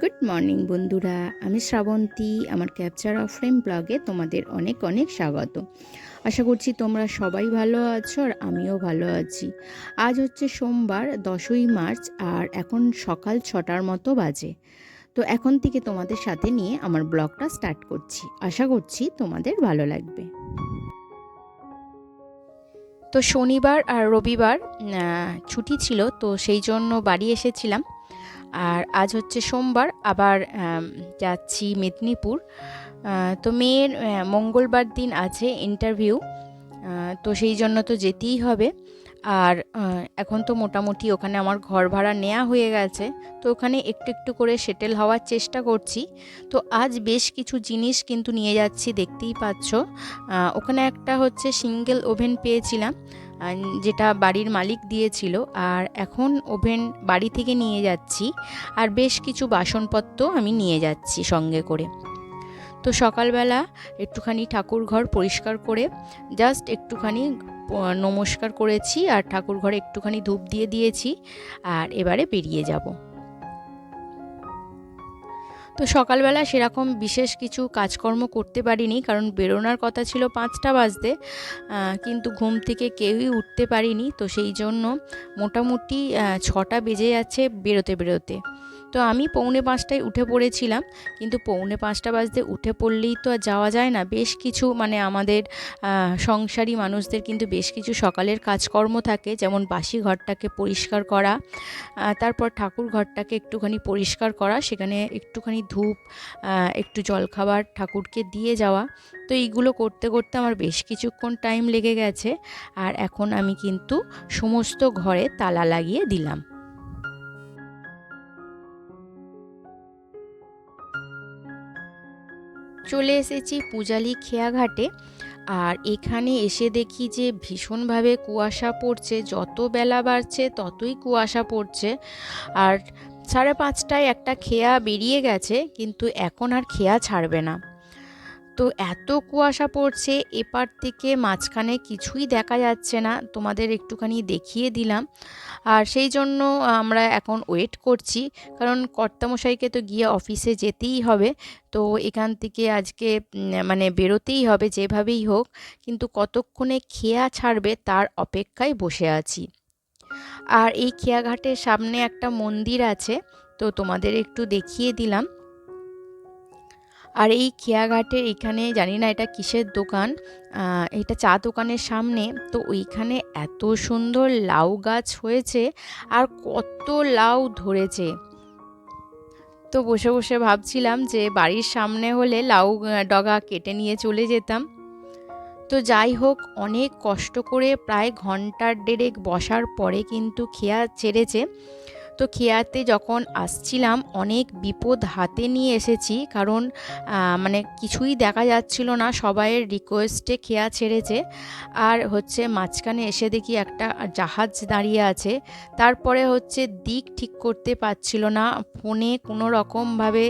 Good morning বন্ধুরা। আমি শ্রাবন্তী, আমার ক্যাপচার অফ ফ্রেম ব্লগে তোমাদের অনেক অনেক স্বাগত। আশা করছি তোমরা সবাই ভালো আছো আর আমিও ভালো আছি। আজ হচ্ছে সোমবার, দশই মার্চ, আর এখন সকাল ছটার মতো বাজে। তো এখন থেকে তোমাদের সাথে নিয়ে আমার ব্লগটা স্টার্ট করছি। আশা করছি তোমাদের ভালো লাগবে। তো শনিবার আর রবিবার ছুটি ছিল, তো সেই জন্য বাড়ি এসেছিলাম। আর আজ হচ্ছে সোমবার, আবার যাচ্ছি মেদিনীপুর। তো মেয়ের মঙ্গলবার দিন আছে ইন্টারভিউ তো সেই জন্য তো যেতেই হবে। আর এখন তো মোটামুটি ওখানে আমার ঘর ভাড়া নেওয়া হয়ে গেছে, তো ওখানে একটু একটু করে সেটেল হওয়ার চেষ্টা করছি। তো আজ বেশ কিছু জিনিস কিন্তু নিয়ে যাচ্ছি, দেখতেই পাচ্ছ। ওখানে একটা হচ্ছে সিঙ্গেল ওভেন পেয়েছিলাম যেটা বাড়ির মালিক দিয়েছিল। আর এখন ওভেন বাড়ি থেকে নিয়ে যাচ্ছি। আর বেশ কিছু বাসনপত্র আমি নিয়ে যাচ্ছি সঙ্গে করে। তো সকালবেলা একটুখানি ঠাকুর ঘর পরিষ্কার করে জাস্ট একটুখানি নমস্কার করেছি। আর ঠাকুর ঘরে একটুখানি ধূপ দিয়ে দিয়েছি। আর এবারে বেরিয়ে যাব। তো সকালবেলা সেরকম বিশেষ কিছু কাজকর্ম করতে পারিনি, কারণ বেরোনোর কথা ছিল পাঁচটা বাজতে কিন্তু ঘুম থেকে কেউই উঠতে পারিনি, তো সেই জন্য মোটামুটি ছটা বেজে যাচ্ছে বেরোতে বেরোতে। তো আমি পৌনে পাঁচটায় উঠে পড়েছিলাম। কিন্তু পৌনে পাঁচটা বাজতে উঠে পড়লেই তো আর যাওয়া যায় না। বেশ কিছু মানে আমাদের সংসারী মানুষদের কিন্তু বেশ কিছু সকালের কাজকর্ম থাকে। যেমন বাসি ঘরটাকে পরিষ্কার করা তারপর ঠাকুর ঘরটাকে একটুখানি পরিষ্কার করা, সেখানে একটুখানি ধূপ একটু জলখাবার ঠাকুরকে দিয়ে যাওয়া। তো এইগুলো করতে করতে আমার বেশ কিছুক্ষণ টাইম লেগে গেছে। আর এখন আমি কিন্তু সমস্ত ঘরে তালা লাগিয়ে দিলাম। চলে এসেছি পূজালি খেয়াঘাটে। আর এখানে এসে দেখি যে ভীষণভাবে কুয়াশা পড়ছে, যত বেলা বাড়ছে ততই কুয়াশা পড়ছে। আর সাড়ে পাঁচটায় একটা খেয়া বেরিয়ে গেছে, কিন্তু এখন আর খেয়া ছাড়বে না। তো এত কুয়াশা পড়ছে, এপার থেকে মাঝখানে কিছুই দেখা যাচ্ছে না। তোমাদের একটুখানি দেখিয়ে দিলাম। আর সেই জন্য আমরা এখন ওয়েট করছি। কারণ কর্তামশাইকে তো গিয়ে অফিসে যেতেই হবে। তো এখান থেকে আজকে মানে বেরোতেই হবে যেভাবেই হোক। কিন্তু কতক্ষণে খেয়া ছাড়বে তার অপেক্ষায় বসে আছি। আর এই খেয়াঘাটের সামনে একটা মন্দির আছে। তো তোমাদের একটু দেখিয়ে দিলাম। আর এই খেয়াঘাটের এখানে, জানি না এটা কিসের দোকান এটা চা দোকানের সামনে, তো ওইখানে এত সুন্দর লাউ গাছ হয়েছে আর কত লাউ ধরেছে। তো বসে বসে ভাবছিলাম যে বাড়ির সামনে হলে লাউ ডগা কেটে নিয়ে চলে যেতাম। তো যাই হোক, অনেক কষ্ট করে প্রায় ঘণ্টার দেড়েক বসার পরে কিন্তু খেয়া ছেড়েছে। তো খেয়াতে যখন আসছিলাম, অনেক বিপদ হাতে নিয়ে এসেছি। কারণ মানে কিছুই দেখা যাচ্ছিল না, সবাইয়ের রিকোয়েস্টে খেয়া ছেড়েছে। আর হচ্ছে মাঝখানে এসে দেখি একটা জাহাজ দাঁড়িয়ে আছে। তারপরে হচ্ছে দিক ঠিক করতে পারছিল না। ফোনে কোনো রকমভাবে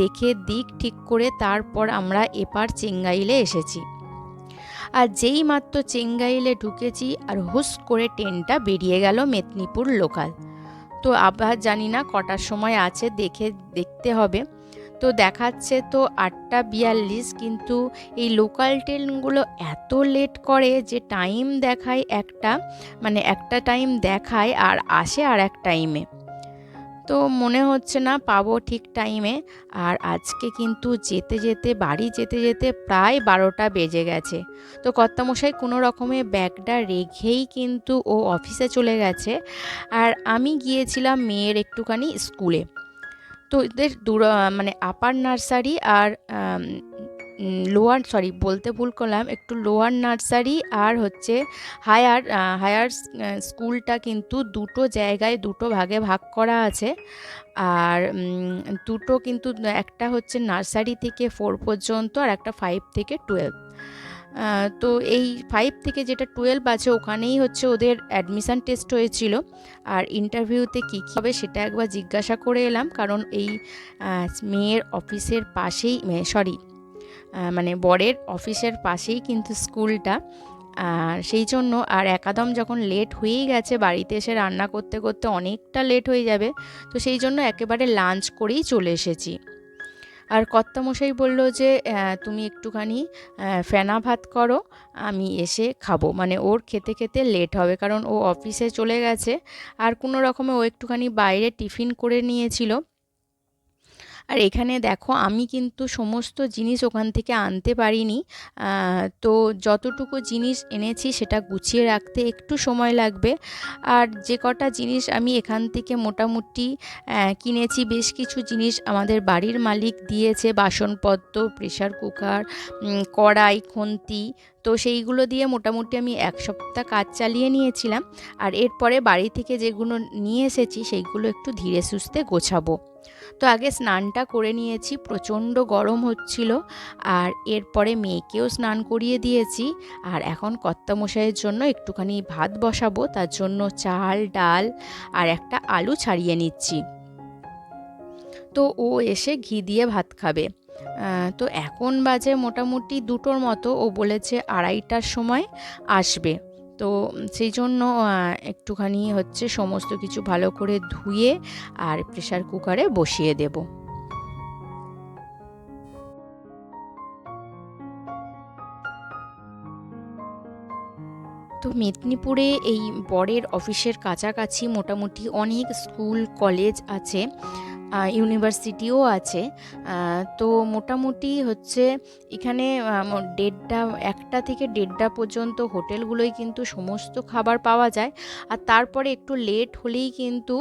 দেখে দিক ঠিক করে তারপর আমরা এপার চেঙ্গাইলে এসেছি। আর যেই মাত্র চেঙ্গাইলে ঢুকেছি, আর হুস করে ট্রেনটা বেরিয়ে গেল মেদিনীপুর লোকাল তো আবার জানি না, কটার সময় আছে, দেখে দেখতে হবে। তো দেখাচ্ছে তো আটটা বিয়াল্লিশ, কিন্তু এই লোকাল ট্রেনগুলো এত লেট করে যে টাইম দেখায় একটা মানে একটা টাইম দেখায় আর আসে আর এক টাইমে তো মনে হচ্ছে না পাবো ঠিক টাইমে আর আজকে কিন্তু যেতে যেতে, বাড়ি যেতে যেতে প্রায় বারোটা বেজে গেছে। তো কর্তামশাই কোনো রকমে ব্যাগটা রেখেই কিন্তু ও অফিসে চলে গেছে। আর আমি গিয়েছিলাম মেয়ের একটুখানি স্কুলে তো এদের দূর মানে আপার নার্সারি আর লোয়ার সরি বলতে ভুল করলাম, একটু লোয়ার নার্সারি আর হচ্ছে হায়ার হায়ার স্কুলটা কিন্তু দুটো জায়গায়, দুটো ভাগে ভাগ করা আছে। আর দুটো কিন্তু একটা হচ্ছে নার্সারি থেকে ফোর পর্যন্ত আর একটা ফাইভ থেকে টুয়েলভ তো এই ফাইভ থেকে যেটা টুয়েলভ আছে, ওখানেই হচ্ছে ওদের অ্যাডমিশান টেস্ট হয়েছিল। আর ইন্টারভিউতে কী কী হবে সেটা একবার জিজ্ঞাসা করে এলাম, কারণ এই মেয়ের অফিসের পাশেই সরি মানে বরের অফিসের পাশেই কিন্তু স্কুলটা। আর সেই জন্য আর একাদম যখন লেট হয়েই গেছে, বাড়িতে এসে রান্না করতে করতে অনেকটা লেট হয়ে যাবে, তো সেই জন্য একেবারে লাঞ্চ করেই চলে এসেছি। আর কর্তামশাই বলল যে তুমি একটুখানি ফেনা ভাত করো, আমি এসে খাব। মানে ওর খেতে খেতে লেট হবে, কারণ ও অফিসে চলে গেছে। আর কোনো রকমে ও একটুখানি বাইরে টিফিন করে নিয়েছিল। আর এখানে দেখো আমি কিন্তু সমস্ত জিনিস ওখান থেকে আনতে পারিনি। তো যতটুকু জিনিস এনেছি সেটা গুছিয়ে রাখতে একটু সময় লাগবে। আর যে কটা জিনিস আমি এখান থেকে মোটামুটি কিনেছি, বেশ কিছু জিনিস আমাদের বাড়ির মালিক দিয়েছে। বাসনপত্র প্রেশার কুকার কড়াই, খুন্তি, তো সেইগুলো দিয়ে মোটামুটি আমি এক সপ্তাহ কাজ চালিয়ে নিয়েছিলাম। আর এরপরে বাড়ি থেকে যেগুলো নিয়ে এসেছি সেইগুলো একটু ধীরে সুস্থে গোছাবো। তো আগে স্নানটা করে নিয়েছি, প্রচণ্ড গরম হচ্ছিল আর এরপরে মেয়েকেও স্নান করিয়ে দিয়েছি আর এখন কর্তামশাইয়ের জন্য একটুখানি ভাত বসাবো, তার জন্য চাল, ডাল আর একটা আলু ছাড়িয়ে নিচ্ছি। তো ও এসে ঘি দিয়ে ভাত খাবে। তো এখন বাজে মোটামুটি দুটোর মতো, ও বলেছে আড়াইটার সময় আসবে। তো সেই জন্য একটুখানি হচ্ছে সমস্ত কিছু ভালো করে ধুয়ে আর প্রেশার কুকারে বসিয়ে দেবো। তো মেদিনীপুরে এই বরের অফিসের কাছাকাছি মোটামুটি অনেক স্কুল, কলেজ আছে। ইউনিভার্সিটিও আছে। তো মোটামুটি হচ্ছে এখানে দেড়টা, একটা থেকে দেড়টা পর্যন্ত হোটেলগুলোই কিন্তু সমস্ত খাবার পাওয়া যায়। আর তারপরে একটু লেট হলেই কিন্তু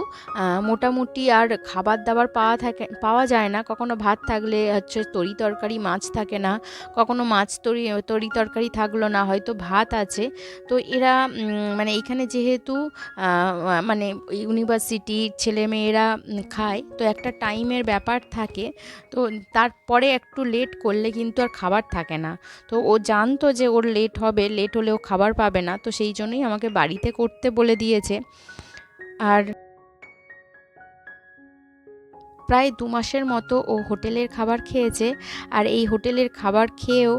মোটামুটি আর খাবার দাবার পাওয়া থাকে, পাওয়া যায় না। কখনো ভাত থাকলে হচ্ছে তরি তরকারি, মাছ থাকে না। কখনো মাছ তরি তরি তরকারি থাকল না, হয়তো ভাত আছে। তো এরা মানে এখানে যেহেতু মানে ইউনিভার্সিটির ছেলেমেয়েরা খায়, তো একটা টাইমের ব্যাপার থাকে, তো তারপরে একটু লেট করলে কিন্তু আর খাবার থাকে না। তো ও জানতো যে ওর লেট হবে লেট হলেও খাবার পাবে না, তো সেই জন্যই আমাকে বাড়িতে করতে বলে দিয়েছে। আর প্রায় দু মাসের মতো ও হোটেলের খাবার খেয়েছে, আর এই হোটেলের খাবার খেয়েও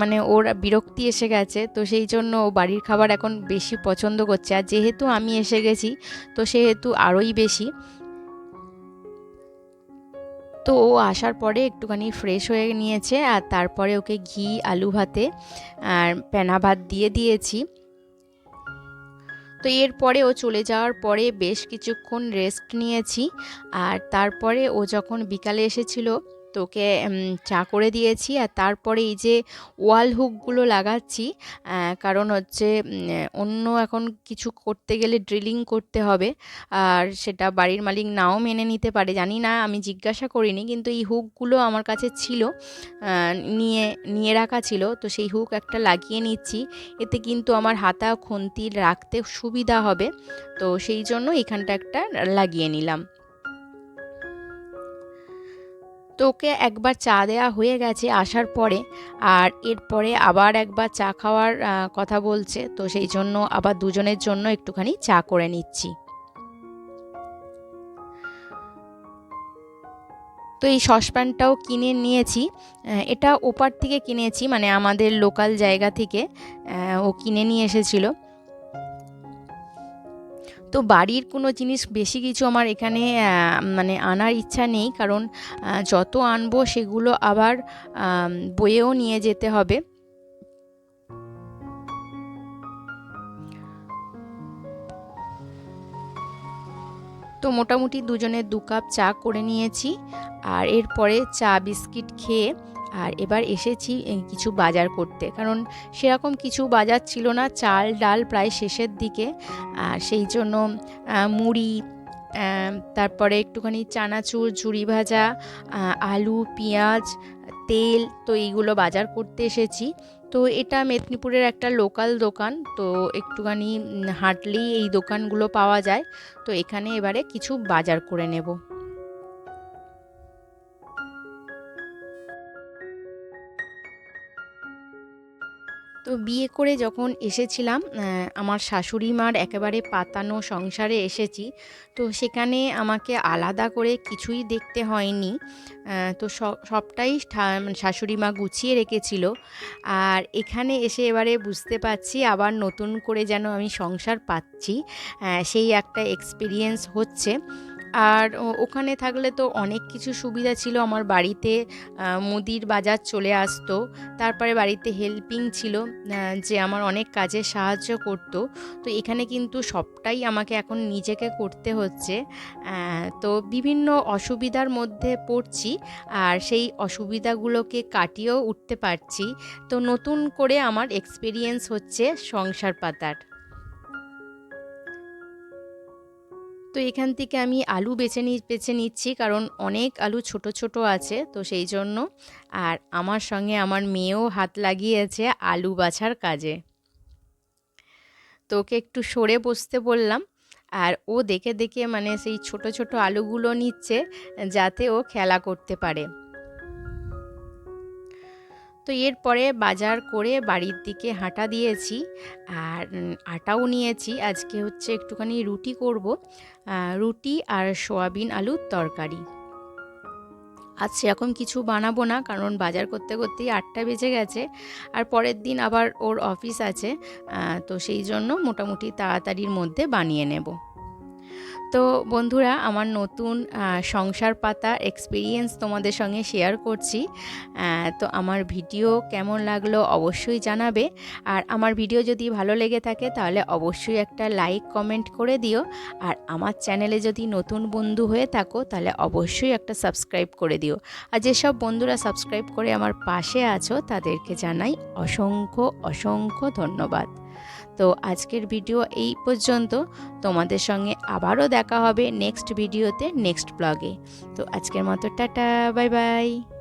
মানে ওর বিরক্তি এসে গেছে, তো সেই জন্য ও বাড়ির খাবার এখন বেশি পছন্দ করছে। আর যেহেতু আমি এসে গেছি, তো সেহেতু আরোই বেশি। তো ও আসার পরে একটুখানি ফ্রেশ হয়ে নিয়েছে আর তারপরে ওকে ঘি, আলু ভাতে আর প্যানা ভাত দিয়ে দিয়েছি। তো এরপরে ও চলে যাওয়ার পরে বেশ কিছুক্ষণ রেস্ট নিয়েছি আর তারপরে ও যখন বিকালে এসেছিল তোকে চা করে দিয়েছি। আর তারপরে এই যে ওয়াল হুকগুলো লাগাচ্ছি কারণ হচ্ছে অন্য এখন কিছু করতে গেলে ড্রিলিং করতে হবে। আর সেটা বাড়ির মালিক নাও মেনে নিতে পারে। জানি না, আমি জিজ্ঞাসা করিনি, কিন্তু এই হুকগুলো আমার কাছে ছিল নিয়ে নিয়ে রাখা ছিল। তো সেই হুক একটা লাগিয়ে নিচ্ছি। এতে কিন্তু আমার হাতা, খুন্তি রাখতে সুবিধা হবে। তো সেই জন্য এখানটা একটা লাগিয়ে নিলাম। তো ওকে একবার চা দেওয়া হয়ে গেছে আসার পরে, আর এরপরে আবার একবার চা খাওয়ার কথা বলছে, তো সেই জন্য আবার দুজনের জন্য একটুখানি চা করে নিচ্ছি। তো এই সসপ্যানটাও কিনে নিয়েছি। এটা ওপার থেকে কিনেছি মানে আমাদের লোকাল জায়গা থেকে ও কিনে নিয়ে এসেছিল। তো বাড়ির কোনো জিনিস বেশি কিছু আমার এখানে মানে আনার ইচ্ছা নেই। কারণ যত আনব সেগুলো আবার বয়েও নিয়ে যেতে হবে। তো মোটামুটি দুজনে দু কাপ চা করে নিয়েছি। আর এরপরে চা, বিস্কিট খেয়ে আর এবার এসেছি কিছু বাজার করতে। কারণ সেরকম কিছু বাজার ছিল না, চাল, ডাল প্রায় শেষের দিকে। আর সেই জন্য মুড়ি তারপরে একটুখানি চানাচুর ঝুড়ি ভাজা আলু, পেঁয়াজ, তেল, তো এইগুলো বাজার করতে এসেছি। তো এটা মেদিনীপুরের একটা লোকাল দোকান, তো একটুখানি হাঁটলেই এই দোকানগুলো পাওয়া যায়। তো এখানে এবারে কিছু বাজার করে নেব। বিয়ে করে যখন এসেছিলাম আমার শাশুড়ি মার একেবারে পাতানো সংসারে এসেছি, তো সেখানে আমাকে আলাদা করে কিছুই দেখতে হয়নি। তো সবটাই শাশুড়ি মা গুছিয়ে রেখেছিল। আর এখানে এসে এবারে বুঝতে পারছি আবার নতুন করে যেন আমি সংসার পাচ্ছি। সেই একটা এক্সপিরিয়েন্স হচ্ছে। আর ওখানে থাকলে তো অনেক কিছু সুবিধা ছিল। আমার বাড়িতে মুদির বাজার চলে আসতো। তারপরে বাড়িতে হেল্পিং ছিল যে আমার অনেক কাজে সাহায্য করত। তো এখানে কিন্তু সবটাই আমাকে এখন নিজেকে করতে হচ্ছে। তো বিভিন্ন অসুবিধার মধ্যে পড়ছি আর সেই অসুবিধাগুলোকে কাটিয়েও উঠতে পারছি। তো নতুন করে আমার এক্সপিরিয়েন্স হচ্ছে সংসার পাতার। তো এখান থেকে আমি আলু বেছে নি, বেছে নিচ্ছি, কারণ অনেক আলু ছোট ছোট আছে, তো সেই জন্য। আর আমার সঙ্গে আমার মেয়েও হাত লাগিয়েছে আলু বাছার কাজে। তো ওকে একটু সরে বসতে বললাম, আর ও দেখে দেখে মানে সেই ছোট ছোট আলুগুলো নিচ্ছে, যাতে ও খেলা করতে পারে। তো এরপরে বাজার করে বাড়ির দিকে হাঁটা দিয়েছি আর আটাও নিয়েছি। আজকে হচ্ছে একটুখানি রুটি করব রুটি আর সোয়াবিন আলুর তরকারি। আজ সেরকম কিছু বানাবো না, কারণ বাজার করতে করতেই আটটা বেজে গেছে আর পরের দিন আবার ওর অফিস আছে তো সেই জন্য মোটামুটি তাড়াতাড়ির মধ্যে বানিয়ে নেব। তো বন্ধুরা, আমার নতুন সংসার পাতা এক্সপিরিয়েন্স তোমাদের সঙ্গে শেয়ার করছি। তো আমার ভিডিও কেমন লাগল অবশ্যই জানাবে। আর আমার ভিডিও যদি ভালো লেগে থাকে তাহলে অবশ্যই একটা লাইক কমেন্ট করে দিও। আর আমার চ্যানেলে যদি নতুন বন্ধু হয়ে থাকো তাহলে অবশ্যই একটা সাবস্ক্রাইব করে দিও। আর যেসব বন্ধুরা সাবস্ক্রাইব করে আমার পাশে আছো তাদেরকে জানাই অসংখ্য অসংখ্য ধন্যবাদ। তো আজকের ভিডিও এই পর্যন্ত। তোমাদের সঙ্গে আবারও দেখা হবে নেক্সট ভিডিওতে, নেক্সট ব্লগে। তো আজকের মতো টাটা, বাই বাই।